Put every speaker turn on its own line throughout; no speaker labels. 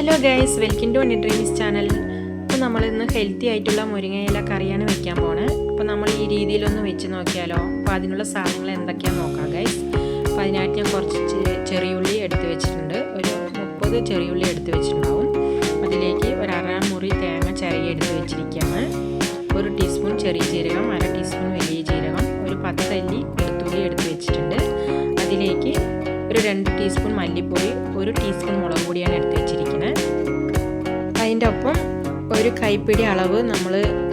Hello guys welcome to dreams channel അപ്പോൾ നമ്മൾ ഇന്ന് ഹെൽത്തി ആയിട്ടുള്ള മുരിങ്ങയില കറിയാണ് വെക്കാൻ പോണേ. അപ്പോൾ നമ്മൾ ഈ രീതിയിലൊന്ന് വെച്ച് നോക്കിയാലോ? അപ്പോൾ അതിനുള്ള സാധനങ്ങൾ എന്തൊക്കെയാണെന്ന് നോക്കാം ഗൈസ് അപ്പോൾ അതിനായിട്ട് ഞാൻ കുറച്ച് ചെറിയ ചെറിയുള്ളി എടുത്ത് വെച്ചിട്ടുണ്ട്. ഒരു മുപ്പത് ചെറിയുള്ളി എടുത്ത് വെച്ചിട്ടുണ്ടാവും. അതിലേക്ക് ഒരു അര മുറി തേങ്ങ ചിരകി എടുത്ത് വെച്ചിരിക്കുകയാണ്. ഒരു ടീസ്പൂൺ ചെറിയ ജീരകം അര ടീസ്പൂൺ വലിയ ജീരകം ഒരു പത്തല്ലി വെളുത്തുള്ളി എടുത്ത് വെച്ചിട്ടുണ്ട്. അതിലേക്ക് ഒരു രണ്ട് ടീസ്പൂൺ മല്ലിപ്പൊടി ഒരു ടീസ്പൂൺ മുളക് പൊടിയാണ് എടുത്ത് കൈപ്പിടി അളവ് നമ്മൾ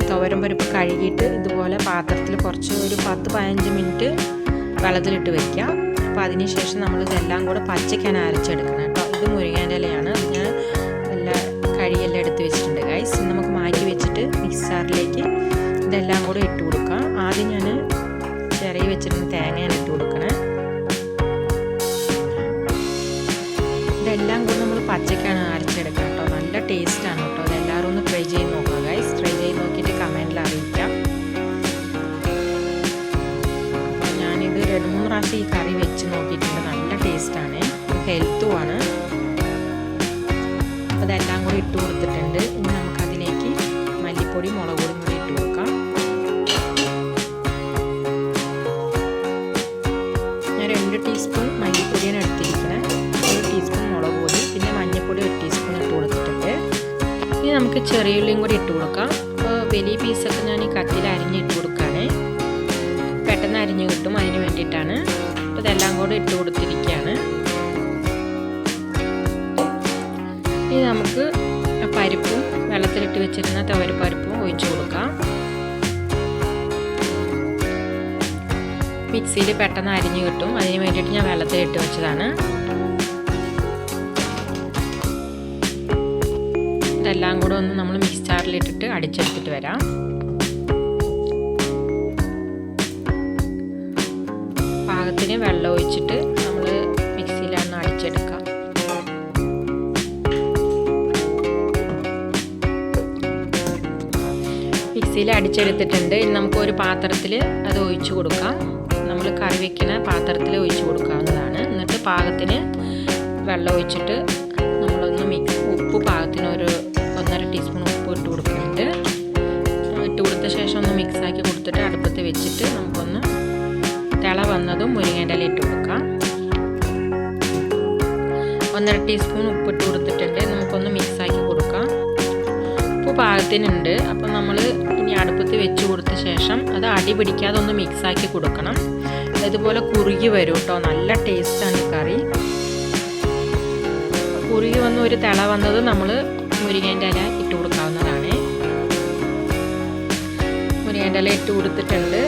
തോരം പരിപ്പ് കഴുകിയിട്ട് ഇതുപോലെ പാത്രത്തിൽ കുറച്ച് ഒരു പത്ത് പതിനഞ്ച് മിനിറ്റ് വെള്ളത്തിലിട്ട് വെക്കുക. അപ്പോൾ അതിനുശേഷം നമ്മൾ ഇതെല്ലാം കൂടെ പച്ചയ്ക്കാണ് അരച്ചെടുക്കണം കേട്ടോ. ഇത് മുരിങ്ങേന്റെ ഇലയാണ്. ഞാൻ എല്ലാ കഴിയെല്ലാം എടുത്ത് വെച്ചിട്ടുണ്ട് ഗൈസ് നമുക്ക് മാറ്റി വെച്ചിട്ട് മിക്സാറിലേക്ക് ഇതെല്ലാം കൂടെ ഇട്ട് കൊടുക്കാം. ആദ്യം ഞാൻ ചിറകി വെച്ചിരുന്ന തേങ്ങയാണ് ഇട്ട് കൊടുക്കണേ. ഇതെല്ലാം കൂടെ നമ്മൾ പച്ചയ്ക്കാണ് അരച്ചെടുക്കുക കേട്ടോ. നല്ല ടേസ്റ്റാണ് കേട്ടോ. പ്രാവശ്യം ഈ കറി വെച്ച് നോക്കിയിട്ടുണ്ട്. നല്ല ടേസ്റ്റാണ്. ഹെൽത്തുമാണ് അതെല്ലാം കൂടി ഇട്ട് കൊടുത്തിട്ടുണ്ട്. ഇനി നമുക്കതിലേക്ക് മല്ലിപ്പൊടി മുളക് പൊടി കൂടി ഇട്ട് കൊടുക്കാം. ഞാൻ രണ്ട് ടീസ്പൂൺ മല്ലിപ്പൊടിയാണ് എടുത്തിരിക്കുന്നത്. ഒരു ടീസ്പൂൺ മുളക് പൊടി പിന്നെ മഞ്ഞൾപ്പൊടി ഒരു ടീസ്പൂൺ ഇട്ട് കൊടുത്തിട്ടുണ്ട്. ഇനി നമുക്ക് ചെറിയ ഉള്ളിയും കൂടി ഇട്ട് കൊടുക്കാം. അപ്പോൾ വലിയ പീസൊക്കെ ഞാൻ ഈ കൊടുക്കുകയാണ് പെട്ടെന്ന് അരിഞ്ഞ് കിട്ടും അതിന് വേണ്ടിയിട്ടാണ്. അപ്പോൾ ഇതെല്ലാം കൂടെ ഇട്ട് കൊടുത്തിരിക്കുകയാണ്. ഇനി നമുക്ക് പരിപ്പും വെള്ളത്തിലിട്ട് വെച്ചിരുന്ന തുവരപ്പരിപ്പും ഒഴിച്ചു കൊടുക്കാം. മിക്സിയിൽ പെട്ടെന്ന് അരിഞ്ഞ് കിട്ടും. അതിന് വേണ്ടിയിട്ട് ഞാൻ വെള്ളത്തിലിട്ട് വെച്ചതാണ്. ഇതെല്ലാം കൂടെ ഒന്ന് നമ്മൾ മിക്സ് ജാറിലിട്ടിട്ട് അടിച്ചെടുത്തിട്ട് വരാം. പാകത്തിന് വെള്ളം ഒഴിച്ചിട്ട് നമ്മൾ മിക്സിയിലാണ് അടിച്ചെടുക്കാം മിക്സിയിൽ അടിച്ചെടുത്തിട്ടുണ്ട്. ഇനി നമുക്ക് ഒരു പാത്രത്തിൽ അത് ഒഴിച്ചു കൊടുക്കാം. നമ്മൾ കറി വെക്കുന്ന പാത്രത്തിൽ ഒഴിച്ചു കൊടുക്കാവുന്നതാണ്. എന്നിട്ട് പാകത്തിന് വെള്ളം ഒഴിച്ചിട്ട് നമ്മളൊന്ന് മിക്സ് ഉപ്പ് പാകത്തിന് ഒരു ഒന്നര ടീസ്പൂൺ ഉപ്പ് ഇട്ട് കൊടുക്കുന്നുണ്ട്. ഇട്ട് കൊടുത്ത ശേഷം ഒന്ന് മിക്സാക്കി കൊടുത്തിട്ട് അടുപ്പത്ത് വെച്ചിട്ട് നമുക്കൊന്ന് തിള വന്നതും മുരിങ്ങേന്റെ ഇല ഇട്ട് കൊടുക്കാം ഒന്നര ടീസ്പൂൺ ഉപ്പിട്ട് കൊടുത്തിട്ടുണ്ട് നമുക്കൊന്ന് മിക്സാക്കി കൊടുക്കാം ഉപ്പ് പാകത്തിനുണ്ട് അപ്പം നമ്മൾ ഇനി അടുപ്പത്ത് വെച്ച് കൊടുത്ത ശേഷം അത് അടി പിടിക്കാതെ ഒന്ന് മിക്സാക്കി കൊടുക്കണം ഇതുപോലെ കുറുകി വരും കേട്ടോ നല്ല ടേസ്റ്റാണ് ഈ കറി കുറുകി വന്ന് ഒരു തിള വന്നത് നമ്മൾ മുരിങ്ങേന്റെ ഇല ഇട്ട് കൊടുക്കാവുന്നതാണ് മുരിങ്ങേന്റെ ഇല ഇട്ട് കൊടുത്തിട്ടുണ്ട്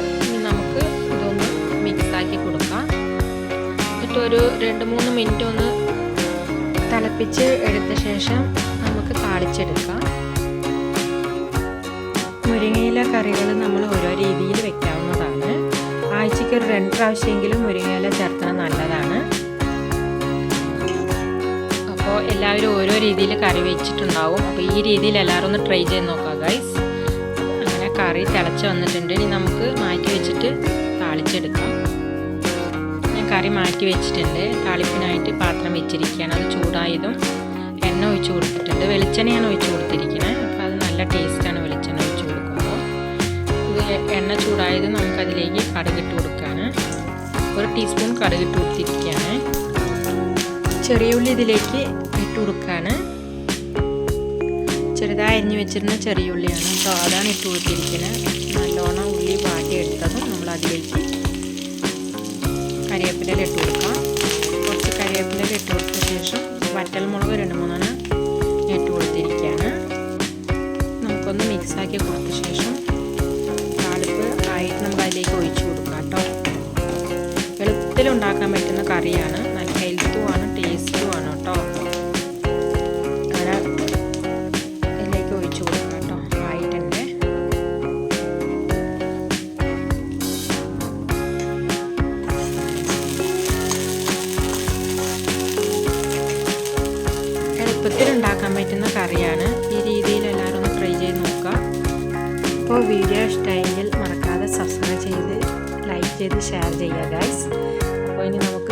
ഒരു രണ്ട് മൂന്ന് മിനിറ്റ് ഒന്ന് തിളപ്പിച്ച് എടുത്ത ശേഷം നമുക്ക് താളിച്ചെടുക്കാം. മുരിങ്ങയില കറികൾ നമ്മൾ ഓരോ രീതിയിൽ വെക്കാവുന്നതാണ്. ആഴ്ചയ്ക്ക് ഒരു രണ്ട് പ്രാവശ്യമെങ്കിലും മുരിങ്ങയില ചേർക്കുന്നത് നല്ലതാണ്. അപ്പോൾ എല്ലാവരും ഓരോ രീതിയിൽ കറി വെച്ചിട്ടുണ്ടാവും. അപ്പോൾ ഈ രീതിയിൽ എല്ലാവരും ഒന്ന് ട്രൈ ചെയ്ത് നോക്കാം ഗൈസ് അങ്ങനെ കറി തിളച്ച് വന്നിട്ടുണ്ട്. ഇനി നമുക്ക് മാറ്റി വെച്ചിട്ട് താളിച്ചെടുക്കാം. കറി മാറ്റി വെച്ചിട്ടുണ്ട്. താളിപ്പിനായിട്ട് പാത്രം വെച്ചിരിക്കുകയാണ്. അത് ചൂടായതും എണ്ണ ഒഴിച്ച് കൊടുത്തിട്ടുണ്ട്. വെളിച്ചെണ്ണയാണ് ഒഴിച്ച് കൊടുത്തിരിക്കുന്നത്. അപ്പോൾ അത് നല്ല ടേസ്റ്റാണ് വെളിച്ചെണ്ണ ഒഴിച്ച് കൊടുക്കുമ്പോൾ. ഇത് എണ്ണ ചൂടായത് നമുക്കതിലേക്ക് കടുകിട്ട് കൊടുക്കുകയാണ്. ഒരു ടീസ്പൂൺ കടുകിട്ട് കൊടുത്തിരിക്കുകയാണ്. ചെറിയ ഉള്ളി ഇതിലേക്ക് ഇട്ട് കൊടുക്കുകയാണ്. ചെറുതായി അരിഞ്ഞു വെച്ചിരുന്ന ചെറിയ ഉള്ളിയാണ്. അപ്പോൾ അതാണ് ഇട്ട് കൊടുത്തിരിക്കുന്നത്. നല്ലോണം ഉള്ളി വാട്ടിയെടുത്തതും നമ്മൾ അതിലേക്ക് കരിവേപ്പില ഇട്ട് കൊടുക്കാം. കുറച്ച് കരിവേപ്പില ഇട്ട് കൊടുത്ത ശേഷം വറ്റൽ മുളക് രണ്ട് മൂന്നെണ്ണം ഇട്ട് കൊടുത്തിരിക്കുകയാണ്. നമുക്കൊന്ന് മിക്സാക്കി കൊടുത്ത ശേഷം താളിപ്പ് ആയിട്ട് നമുക്ക് അതിലേക്ക് ഒഴിച്ചു കൊടുക്കാം കേട്ടോ. എളുപ്പത്തിൽ ഉണ്ടാക്കാൻ പറ്റുന്ന കറിയാണ്. വീഡിയോ ഇഷ്ടമായെങ്കിൽ മറക്കാതെ സബ്സ്ക്രൈബ് ചെയ്ത് ലൈക്ക് ചെയ്ത് ഷെയർ ചെയ്യുക ഗൈസ് അപ്പോൾ ഇനി നമുക്ക്